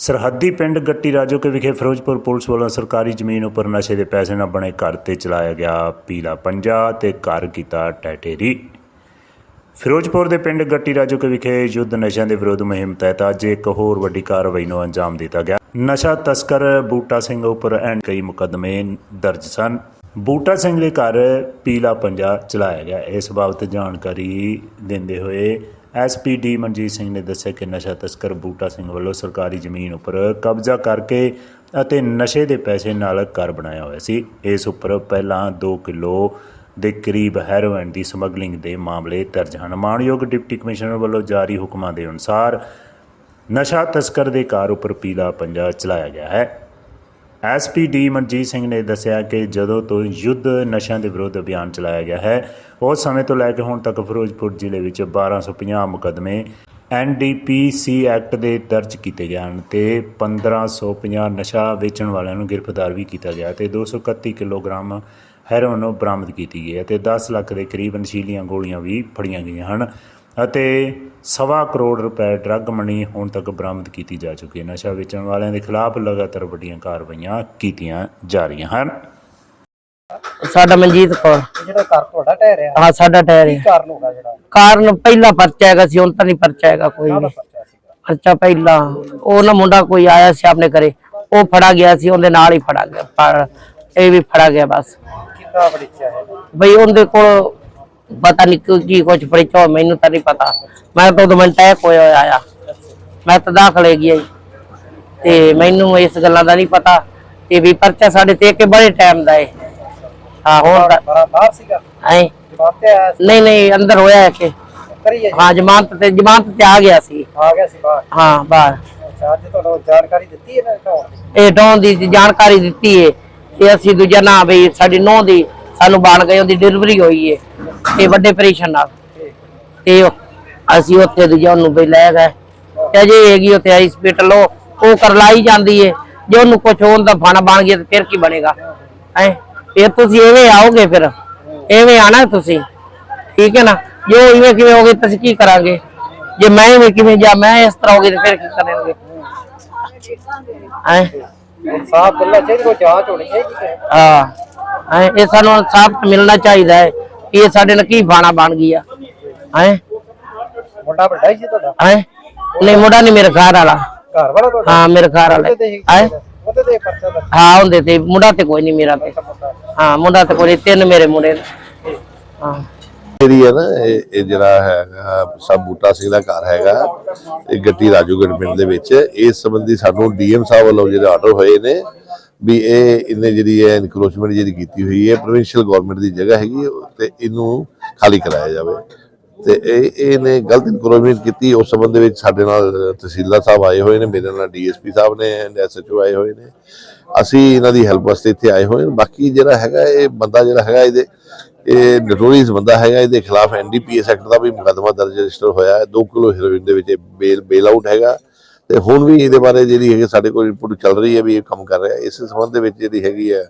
ਸਰਹੱਦੀ ਪਿੰਡ ਗੱਟੀ ਰਾਜੋਕੇ ਵਿਖੇ ਫਿਰੋਜ਼ਪੁਰ ਪੁਲਿਸ ਵੱਲੋਂ ਸਰਕਾਰੀ ਜ਼ਮੀਨ ਉੱਪਰ ਨਸ਼ੇ ਦੇ ਪੈਸੇ ਨਾਲ ਬਣੇ ਘਰ ਤੇ ਚਲਾਇਆ ਗਿਆ ਪੀਲਾ ਪੰਜਾ ਤੇ ਘਰ ਕੀਤਾ ਟੈਟੇਰੀ। ਫਿਰੋਜ਼ਪੁਰ ਦੇ ਪਿੰਡ ਗੱਟੀ ਰਾਜੋਕੇ ਵਿਖੇ ਯੁੱਧ ਨਸ਼ਿਆਂ ਦੇ ਵਿਰੁੱਧ ਮੁਹਿੰਮ ਤਹਿਤ ਅੱਜ ਇੱਕ ਹੋਰ ਵੱਡੀ ਕਾਰਵਾਈ ਨੂੰ ਅੰਜਾਮ ਦਿੱਤਾ ਗਿਆ। ਨਸ਼ਾ ਤਸਕਰ ਬੂਟਾ ਸਿੰਘ ਉੱਪਰ ਐਂਡ ਕਈ ਮੁਕੱਦਮੇ ਦਰਜ ਸਨ। ਬੂਟਾ ਸਿੰਘ ਦੇ ਘਰ ਪੀਲਾ ਪੰਜਾ ਚਲਾਇਆ ਗਿਆ। ਇਸ ਬਾਬਤ ਜਾਣਕਾਰੀ ਦਿੰਦੇ ਹੋਏ ਐਸਪੀਡੀ ਮਨਜੀਤ ਸਿੰਘ ਨੇ ਦੱਸਿਆ ਕਿ ਨਸ਼ਾ ਤਸਕਰ ਬੂਟਾ ਸਿੰਘ ਵੱਲੋਂ ਸਰਕਾਰੀ ਜ਼ਮੀਨ ਉੱਪਰ ਕਬਜ਼ਾ ਕਰਕੇ ਅਤੇ ਨਸ਼ੇ ਦੇ ਪੈਸੇ ਨਾਲ ਘਰ ਬਣਾਇਆ ਹੋਇਆ ਸੀ। ਇਸ ਉੱਪਰ ਪਹਿਲਾਂ 2 ਕਿਲੋ ਦੇ ਕਰੀਬ ਹੈਰੋਇਨ ਦੀ ਸਮਗਲਿੰਗ ਦੇ ਮਾਮਲੇ ਦਰਜ ਹਨ। ਮਾਣਯੋਗ ਡਿਪਟੀ ਕਮਿਸ਼ਨਰ ਵੱਲੋਂ ਜਾਰੀ ਹੁਕਮਾਂ ਦੇ ਅਨੁਸਾਰ ਨਸ਼ਾ ਤਸਕਰ ਦੇ ਕਾਰ ਉੱਪਰ ਪੀਲਾ ਪੰਜਾ ਚਲਾਇਆ ਗਿਆ ਹੈ। ਐਸਪੀਡੀ ਮਨਜੀਤ ਸਿੰਘ ਨੇ ਦੱਸਿਆ ਕਿ ਜਦੋਂ ਤੋਂ ਯੁੱਧ ਨਸ਼ਿਆਂ ਦੇ ਵਿਰੁੱਧ ਅਭਿਆਨ ਚਲਾਇਆ ਗਿਆ ਹੈ, ਉਸ ਸਮੇਂ ਤੋਂ ਲੈ ਕੇ ਹੁਣ ਤੱਕ ਫਿਰੋਜ਼ਪੁਰ ਜ਼ਿਲ੍ਹੇ ਵਿੱਚ 1250 ਮੁਕੱਦਮੇ ਐਨਡੀਪੀਸੀ ਐਕਟ ਦੇ ਦਰਜ ਕੀਤੇ ਗਏ ਹਨ ਤੇ 1550 ਨਸ਼ਾ ਵੇਚਣ ਵਾਲਿਆਂ ਨੂੰ ਗ੍ਰਿਫਤਾਰ ਵੀ ਕੀਤਾ ਗਿਆ ਤੇ 231 ਕਿਲੋਗ੍ਰਾਮ ਹੈਰੋਇਨ ਬਰਾਮਦ ਕੀਤੀ ਗਈ ਹੈ ਤੇ 10 ਲੱਖ ਦੇ ਕਰੀਬ ਨਸ਼ੀਲੀਆਂ ਗੋਲੀਆਂ ਵੀ ਫੜੀਆਂ ਗਈਆਂ ਹਨ। ਅਤੇ ਸਵਾ ਕਰੋੜ ਰੁਪਏ ਡਰੱਗ ਮਨੀ ਹੁਣ ਤੱਕ ਬਰਾਮਦ ਕੀਤੀ ਜਾ ਚੁੱਕੀ ਹੈ। ਨਸ਼ਾ ਵੇਚਣ ਵਾਲਿਆਂ ਦੇ ਖਿਲਾਫ ਲਗਾਤਾਰ ਵੱਡੀਆਂ ਕਾਰਵਾਈਆਂ ਕੀਤੀਆਂ ਜਾ ਰਹੀਆਂ ਹਨ। ਸਾਡਾ ਮਨਜੀਤ ਕੌਰ। ਜਿਹੜਾ ਘਰ ਤੁਹਾਡਾ ਟਹਿ ਰਿਹਾ। ਹਾਂ ਸਾਡਾ ਟਾਇਰ ਕੀ ਹੈ ਕਾਰਨ ਹੋਗਾ ਜਿਹੜਾ? ਕਾਰਨ ਪਹਿਲਾ ਪਰਚਾ ਹੈਗਾ ਸੀ ਹੁਣ ਤਾਂ ਨਹੀਂ ਪਰਚਾ ਹੈਗਾ ਕੋਈ ਪਰਚਾ ਪਹਿਲਾ ਉਹ ਨਾ ਮੁੰਡਾ ਕੋਈ ਆਇਆ ਸੀ ਆਪਣੇ ਘਰੇ ਉਹ ਫੜਾ ਗਿਆ ਸੀ ਉਹਦੇ ਨਾਲ ਹੀ ਫੜਾ ਗਿਆ ਪਰ ਇਹ ਵੀ ਫੜਾ ਗਿਆ ਬਸ। ਕਿੰਨਾ ਬੜੀਚਾ ਹੈ ਬਈ ਉਹਦੇ ਕੋਲ ਪਤਾ ਨਹੀਂ ਕੀ- ਕੀ ਕੁਝ ਫੜਿਆ ਮੈਨੂੰ ਤਾਂ ਨਹੀਂ ਪਤਾ। ਮੈਂ ਤਾਂ ਉਦੋਂ ਮਿੰਟ ਟੈਕ ਹੋਇਆ ਹੋਇਆ ਆਇਆ ਮੈਂ ਤਾਂ ਦਾਖਲੇ ਗਿਆ ਜੀ। ਤੇ ਮੈਨੂੰ ਇਸ ਗੱਲਾਂ ਦਾ ਨਹੀਂ ਪਤਾ। ਤੇ ਵੀ ਪਰਚਾ ਸਾਡੇ ਤੇ ਕਿ ਬੜੇ ਟਾਈਮ ਦਾ ਹੈ ਹਾਂ ਹੁਣ ਤਾਂ ਬਾਹਰ ਸੀਗਾ? ਐ ਜਵਾਬ ਤੇ ਆਇਆ ਸੀ? ਨਹੀਂ ਨਹੀਂ ਅੰਦਰ ਹੋਇਆ ਹੈ ਕਿ ਹਾਂ ਜ਼ਮਾਨਤ ਤੇ ਜ਼ਮਾਨਤ ਤੇ ਆ ਗਿਆ ਸੀ। ਆ ਗਿਆ ਸੀ ਬਾਹਰ? ਹਾਂ ਬਾਹਰ। ਅੱਛਾ ਅੱਜ ਤੁਹਾਨੂੰ ਜਾਣਕਾਰੀ ਦਿੱਤੀ ਹੈ ਨਾ ਦੀ ਇਹ ਡੌਨ ਦੀ ਜਾਣਕਾਰੀ ਦਿੱਤੀ ਏ। ਤੇ ਅਸੀਂ ਦੂਜਾ ਨਾ ਬਈ ਸਾਡੀ ਨੌ ਦੀ ਸਾਨੂੰ ਬਣ ਗਈ ਉਹਦੀ ਡਿਲੀਵਰੀ ਹੋਈ ਏ। ਤੇ ਵੱਡੇ ਆਪਰੇਸ਼ਨ ਨਾਲ। ਤੇ ਅਸੀਂ ਉੱਥੇ ਦੂਜਾ ਉਹਨੂੰ ਬਈ ਲੈ ਗਏ। ਤੇ ਅਜੇ ਹੈਗੀ ਉੱਥੇ ਹਸਪੀਟਲ ਉਹ ਕਰਲਾਈ ਜਾਂਦੀ ਏ। ਜੇ ਉਹਨੂੰ ਕੁਝ ਹੋਣ ਦਾ ਫਣ ਬਣ ਗਿਆ ਤੇ ਫਿਰ ਕੀ ਬਣੇਗਾ? ਹੈ? ਇਹ ਤੁਸੀਂ ਐਵੇਂ ਆਓਗੇ ਫਿਰ। ਐਵੇਂ ਆਣਾ ਤੁਸੀਂ। ਠੀਕ ਹੈ ਨਾ? ਜੇ ਇਵੇਂ ਕਿਵੇਂ ਹੋਗੇ ਤੁਸੀਂ ਕੀ ਕਰਾਂਗੇ? ਜੇ ਮੈਂ ਐਵੇਂ ਕਿਵੇਂ ਜਾ ਮੈਂ ਇਸ ਤਰ੍ਹਾਂ ਹੋਗੇ ਤੇ ਫਿਰ ਕੀ ਕਰਾਂਗੇ ਹੈ? ਸਾਫ਼ ਬੰਦਾ ਚਾਹੀਦਾ ਕੋਈ ਜਾਂਚ ਹੋਣੀ ਚਾਹੀਦੀ ਹੈ। ਹਾਂ। ਹੈਂ, ਇਹ ਸਾਨੂੰ ਸਾਬਤ ਮਿਲਣਾ ਚਾਹੀਦਾ ਹੈ। ਇਹ ਸਾਡੇ ਨਾਲ ਕੀ ਬਾਣਾ ਬਣ ਗਿਆ ਹੈ? ਮੁੰਡਾ ਵੱਡਾ ਹੀ ਸੀ ਤੁਹਾਡਾ? ਹੈ? ਨਹੀਂ ਮੁੰਡਾ ਨਹੀਂ ਮੇਰੇ ਘਰ ਵਾਲਾ। ਘਰ ਵਾਲਾ ਤੁਹਾਡਾ? ਹਾਂ ਮੇਰੇ ਘਰ ਵਾਲਾ। ਹੀ ਹੈ? ਉਹਦੇ ਤੇ ਹੀ ਪਰਚਾ ਦਾ ਹਾਂ ਹੁੰਦੇ ਤੇ ਮੁੰਡਾ ਤੇ ਕੋਈ ਨਹੀਂ ਮੇਰਾ ਤੇ। ਹਾਂ ਮੁੰਡਾ ਤੇ ਕੋਈ ਨਹੀਂ, ਤਿੰਨ ਮੇਰੇ ਮੁੰਡੇ ਨੇ। ਹਾਂ। ਜਿਹੜੀ ਹੈ ਨਾ ਇਹ ਇਹ ਜਿਹੜਾ ਹੈਗਾ ਸਭ ਬੂਟਾ ਸਿੰਘ ਦਾ ਘਰ ਹੈਗਾ ਇਹ ਗੱਟੀ ਰਾਜੂਗੜ ਪਿੰਡ ਦੇ ਵਿੱਚ। ਇਸ ਸੰਬੰਧੀ ਸਾਨੂੰ ਡੀਐਮ ਸਾਹਿਬ ਵੱਲੋਂ ਜਿਹੜੇ ਆਰਡਰ ਹੋਏ ਨੇ ਵੀ ਇਹ ਇਹਨੇ ਜਿਹੜੀ ਹੈ ਇਨਕਰੋਚਮੈਂਟ ਜਿਹੜੀ ਕੀਤੀ ਹੋਈ ਹੈ ਪ੍ਰੋਵਿੰਸ਼ੀਅਲ ਗਵਰਨਮੈਂਟ ਦੀ ਜਗ੍ਹਾ ਹੈਗੀ ਤੇ ਇਹਨੂੰ ਖਾਲੀ ਕਰਾਇਆ ਜਾਵੇ। ਤੇ ਇਹ, ਇਹਨੇ ਗਲਤ ਇਨਕਰੋਚਮੈਂਟ ਕੀਤੀ, ਉਸ ਸੰਬੰਧ ਵਿੱਚ ਸਾਡੇ ਨਾਲ ਤਹਿਸੀਲਦਾਰ ਸਾਹਿਬ ਆਏ ਹੋਏ ਨੇ, ਮੇਰੇ ਨਾਲ ਡੀਐਸਪੀ ਸਾਹਿਬ ਨੇ, ਐਸਐਚਓ ਆਏ ਹੋਏ ਨੇ। ਅਸੀਂ ਇਹਨਾਂ ਦੀ ਹੈਲਪ ਵਾਸਤੇ ਇੱਥੇ ਆਏ ਹੋਏ ਨੇ। ਬਾਕੀ ਜਿਹੜਾ ਹੈਗਾ, ਇਹ ਬੰਦਾ ਜਿਹੜਾ ਹੈਗਾ, ਇਹਦੇ, ਇਹ ਨਟੋਰੀਅਸ ਬੰਦਾ ਹੈਗਾ, ਇਹਦੇ ਖਿਲਾਫ ਐਨਡੀਪੀਐਸ ਐਕਟ ਦਾ ਵੀ ਮੁਕੱਦਮਾ ਦਰਜ ਰਜਿਸਟਰ ਹੋਇਆ ਹੈ। 2 ਕਿਲੋ ਹੈਰੋਇਨ ਦੇ ਵਿੱਚ ਬੇਲ ਬੇਲ ਆਊਟ ਹੈਗਾ। ਤੇ ਹੁਣ ਵੀ ਇਹਦੇ ਬਾਰੇ ਜਿਹੜੀ ਹੈਗੀ ਸਾਡੇ ਕੋਲ ਰਿਪੋਰਟ ਚੱਲ ਰਹੀ ਹੈ ਵੀ ਇਹ ਕੰਮ ਕਰ ਰਿਹਾ। ਇਸ ਸੰਬੰਧ ਦੇ ਵਿੱਚ ਜਿਹੜੀ ਹੈਗੀ ਹੈ,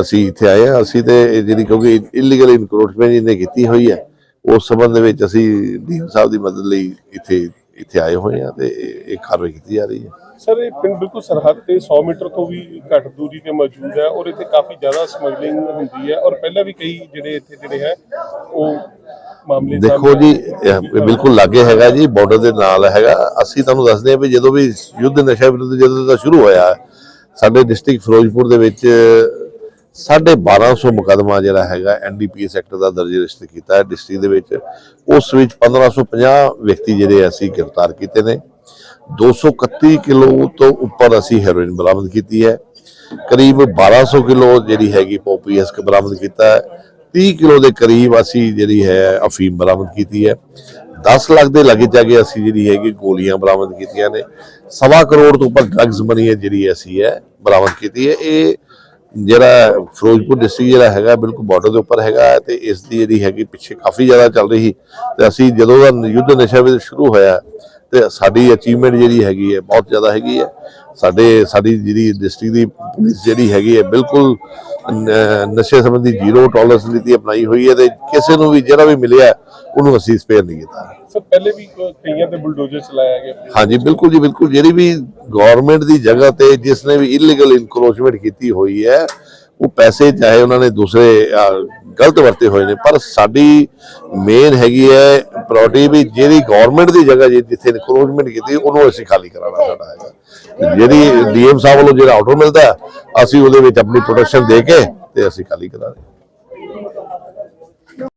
ਅਸੀਂ ਇੱਥੇ ਆਏ ਹਾਂ। ਅਸੀਂ ਤੇ ਜਿਹੜੀ ਕਿਉਂਕਿ ਇਲੀਗਲ ਇਨਕਰੋਚਮੈਂਟ ਇਹਨੇ ਕੀਤੀ ਹੋਈ ਹੈ, ਉਸ ਸੰਬੰਧ ਦੇ ਵਿੱਚ ਅਸੀਂ ਡੀਐਮ ਸਾਹਿਬ ਦੀ ਮਦਦ ਲਈ ਇੱਥੇ ਇੱਥੇ ਆਏ ਹੋਏ ਹਾਂ ਤੇ ਇਹ ਕਾਰਵਾਈ ਕੀਤੀ ਜਾ ਰਹੀ ਹੈ। ਸਰ, ਇਹ ਪਿੰਡ ਬਿਲਕੁਲ ਸਰਹੱਦ ਤੇ 100 ਮੀਟਰ ਤੋਂ ਵੀ ਘੱਟ ਦੂਰੀ ਤੇ ਮੌਜੂਦ ਹੈ ਔਰ ਇੱਥੇ ਕਾਫੀ ਜ਼ਿਆਦਾ ਸਮਗਲਿੰਗ ਹੁੰਦੀ ਹੈ ਔਰ ਪਹਿਲਾਂ ਵੀ ਕਈ ਜਿਹੜੇ ਇੱਥੇ ਜਿਹੜੇ ਹੈ, ਉਹ ਮਾਮਲੇ ਦੇਖੋ ਜੀ ਬਿਲਕੁਲ ਲਾਗੇ ਹੈਗਾ ਜੀ ਬਾਰਡਰ ਦੇ ਨਾਲ ਹੈਗਾ। ਅਸੀਂ ਤੁਹਾਨੂੰ ਦੱਸਦੇ ਹਾਂ ਵੀ ਜਦੋਂ ਵੀ ਯੁੱਧ ਨਸ਼ਾ ਵਿਰੁੱਧ ਜਦੋਂ ਦਾ ਸ਼ੁਰੂ ਹੋਇਆ ਸਾਡੇ ਡਿਸਟ੍ਰਿਕਟ ਫਿਰੋਜ਼ਪੁਰ ਦੇ ਵਿੱਚ 1250 ਮੁਕਦਮਾ ਜਿਹੜਾ ਹੈਗਾ ਐਨਡੀਪੀਐਸ ਐਕਟ ਦਾ ਦਰਜ ਰਜਿਸਟਰ ਕੀਤਾ ਹੈ ਡਿਸਟ੍ਰਿਕਟ ਦੇ ਵਿੱਚ। ਉਸ ਵਿੱਚ 1550 ਵਿਅਕਤੀ ਜਿਹੜੇ ਅਸੀਂ ਗ੍ਰਿਫਤਾਰ ਕੀਤੇ ਨੇ। 231 ਕਿਲੋ ਤੋਂ ਉੱਪਰ ਅਸੀਂ ਹੈਰੋਇਨ ਬਰਾਮਦ ਕੀਤੀ ਹੈ। ਕਰੀਬ 1200 ਕਿਲੋ ਜਿਹੜੀ ਹੈਗੀ ਪੋਪੀਐਸ ਬਰਾਮਦ ਕੀਤਾ ਹੈ। 30 ਕਿਲੋ ਦੇ ਕਰੀਬ ਅਸੀਂ ਜਿਹੜੀ ਹੈ ਅਫੀਮ ਬਰਾਮਦ ਕੀਤੀ ਹੈ। 10 ਲੱਖ ਦੇ ਲਾਗੇ ਜਾਗੇ ਅਸੀਂ ਜਿਹੜੀ ਹੈਗੀ ਗੋਲੀਆਂ ਬਰਾਮਦ ਕੀਤੀਆਂ ਨੇ। ਸਵਾ ਕਰੋੜ ਤੋਂ ਉੱਪਰ ਡਰੱਗਸ ਮਨੀ ਹੈ ਜਿਹੜੀ ਅਸੀਂ ਹੈ ਬਰਾਮਦ ਕੀਤੀ ਹੈ। ਇਹ ਜਿਹੜਾ ਫਿਰੋਜ਼ਪੁਰ ਡਿਸਟ੍ਰਿਕਟ ਜਿਹੜਾ ਹੈਗਾ ਬਿਲਕੁਲ ਬਾਰਡਰ ਦੇ ਉੱਪਰ ਹੈਗਾ ਹੈ ਤੇ ਇਸ ਦੀ ਜਿਹੜੀ ਹੈਗੀ ਪਿੱਛੇ ਕਾਫੀ ਜ਼ਿਆਦਾ ਚੱਲ ਰਹੀ। ਤੇ ਅਸੀਂ ਜਦੋਂ ਦਾ ਯੁੱਧ ਨਸ਼ਾ ਵੀ ਸ਼ੁਰੂ ਹੋਇਆ ਤੇ ਸਾਡੀ ਅਚੀਵਮੈਂਟ ਜਿਹੜੀ ਹੈਗੀ ਹੈ ਬਹੁਤ ਜ਼ਿਆਦਾ ਹੈਗੀ ਹੈ। ਸਾਡੇ ਸਾਡੀ ਜਿਹੜੀ ਡਿਸਟ੍ਰਿਕਟ ਦੀ ਪੁਲਿਸ ਜਿਹੜੀ ਹੈਗੀ ਹੈ ਬਿਲਕੁਲ ਨਸ਼ੇ ਸੰਬੰਧੀ ਜ਼ੀਰੋ ਟੋਲਰੈਂਸ ਨੀਤੀ ਅਪਣਾਈ ਹੋਈ ਹੈ ਤੇ ਕਿਸੇ ਨੂੰ ਵੀ ਜਿਹੜਾ ਵੀ ਮਿਲਿਆ ਉਹਨੂੰ ਅਸੀਂ ਸਪੇਅਰ ਨਹੀਂ ਕੀਤਾ। ਸਰ ਪਹਿਲੇ ਵੀ ਕਈਆਂ ਤੇ ਬੁਲਡੋਜ਼ਰ ਚਲਾਇਆ ਗਿਆ ਹਾਂਜੀ ਬਿਲਕੁਲ ਜੀ ਬਿਲਕੁਲ। ਜਿਹੜੀ ਵੀ ਗਵਰਨਮੈਂਟ ਦੀ ਜਗ੍ਹਾ ਤੇ ਜਿਸ ਨੇ ਵੀ ਇਲੀਗਲ ਇਨਕਰੋਚਮੈਂਟ ਕੀਤੀ ਹੋਈ ਹੈ ਉਹ ਪੈਸੇ ਚਾਹੇ ਉਹਨਾਂ ਨੇ ਦੂਸਰੇ ਗਲਤ ਵਰਤੇ ਹੋਏ ਨੇ, ਪਰ ਸਾਡੀ ਮੇਨ ਹੈਗੀ ਹੈ ਪ੍ਰਾਇੋਰਟੀ ਵੀ ਜਿਹੜੀ ਗਵਰਨਮੈਂਟ ਦੀ ਜਗ੍ਹਾ ਜਿੱਥੇ ਇਨਕਰੋਚਮੈਂਟ ਕੀਤੀ, ਉਹਨੂੰ ਅਸੀਂ ਖਾਲੀ ਕਰਾਉਣਾ ਸਾਡਾ ਹੈਗਾ। ਜਿਹੜੀ ਡੀਐਮ ਸਾਹਿਬ ਵੱਲੋਂ ਜਿਹੜਾ ਆਰਡਰ ਮਿਲਦਾ, ਅਸੀਂ ਉਹਦੇ ਵਿੱਚ ਆਪਣੀ ਪ੍ਰੋਟੈਕਸ਼ਨ ਦੇ ਕੇ ਤੇ ਅਸੀਂ ਖਾਲੀ ਕਰਾ